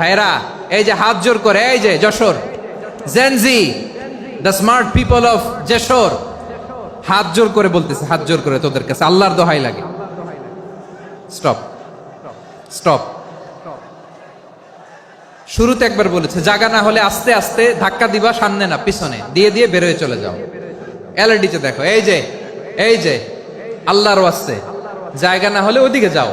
ভাইরা, এই যে হাত জোর করে, এই যে Jessore Gen Z the smart people of Jessore, হাত জোর করে বলতেছে, হাত জোর করে তোদের কাছে, আল্লাহর দোহাই লাগে। স্টপ স্টপ শুরুতে একবার বলেছে জায়গা না হলে আস্তে আস্তে ধাক্কা দিবা, সামনে না, পিছনে, দিয়ে দিয়ে বেরোয় চলে যাও। এলএডিতে দেখো, এই যে এই যে, আল্লাহর ওয়াস্তে, জায়গা না হলে ওদিকে যাও।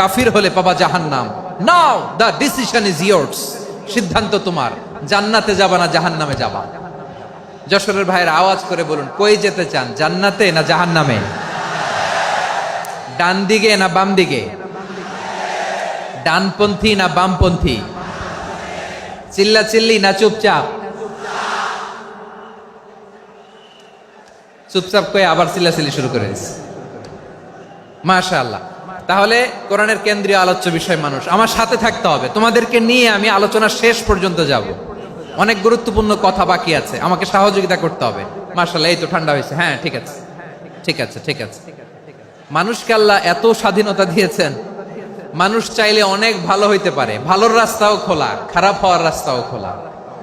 কাফির হলে পাবা জাহান্নাম। Now the decision is yours সিদ্ধান্ত তোমার। জান্নাতে যাবা না জাহান্নামে যাবা? যশোরের ভাইয়ের আওয়াজ করে বলুন, কই যেতে চান, জান্নাতে না জাহান্নামে? ডান দিকে না বাম দিকে? ডানপন্থী না বামপন্থী? চিল্লা চিল্লি না চুপচাপ? চুপচাপ কয়ে আবার চিল্লাচিল্লি শুরু করে দিচ্ছে মাশা আল্লাহ তাহলে কোরআনের কেন্দ্রীয় আলোচ্য বিষয় মানুষ। আমার সাথে থাকতে হবে। তোমাদেরকে নিয়ে আমি আলোচনা শেষ পর্যন্ত যাব। অনেক গুরুত্বপূর্ণ কথা বাকি আছে। আমাকে সহযোগিতা করতে হবে। মাশাল্লাহ এই তো ঠান্ডা হয়েছে। হ্যাঁ ঠিক আছে। ঠিক আছে ঠিক আছে। মানুষকে আল্লাহ এত স্বাধীনতা দিয়েছেন। মানুষ চাইলে অনেক ভালো হইতে পারে। ভালোর রাস্তাও খোলা, খারাপ হওয়ার রাস্তাও খোলা।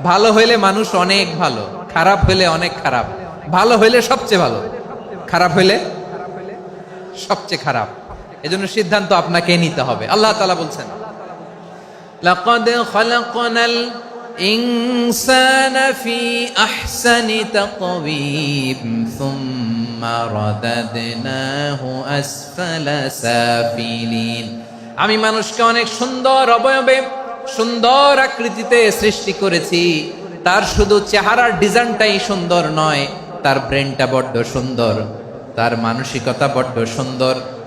ভালো হইলে মানুষ অনেক ভালো, খারাপ হইলে অনেক খারাপ। ভালো হইলে সবচেয়ে ভালো। খারাপ হইলে সবচেয়ে খারাপ। এজন্য সিদ্ধান্ত আপনাকে নিতে হবে আল্লাহ তালা বলছেন لقد خلقنا الإنسان في أحسن تقويم ثم رددناه أسفل سافلين আমি মানুষকে অনেক সুন্দর অবয়বে সুন্দর আকৃতিতে সৃষ্টি করেছি তার শুধু চেহারার ডিজাইনটাই সুন্দর নয় তার ব্রেনটা বড্ড সুন্দর তার মানসিকতা বড্ড সুন্দর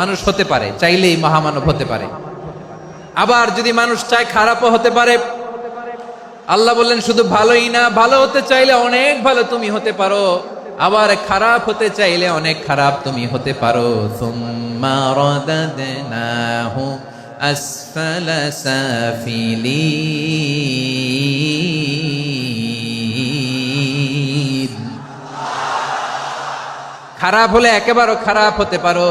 মানুষ হতে পারে, চাইলেই মহামানব হতে পারে। আবার যদি মানুষ চায় খারাপও হতে পারে, আল্লাহ বললেন, শুধু ভালোই না, ভালো হতে চাইলে অনেক ভালো তুমি হতে পারো, আবার খারাপ হতে চাইলে অনেক খারাপ তুমি হতে পারো। খারাপ হলে একেবারে খারাপ হতে পারো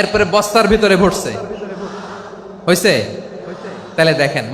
এরপরে বস্তার ভিতরে ভরছে। হয়েছে তাহলে দেখেন।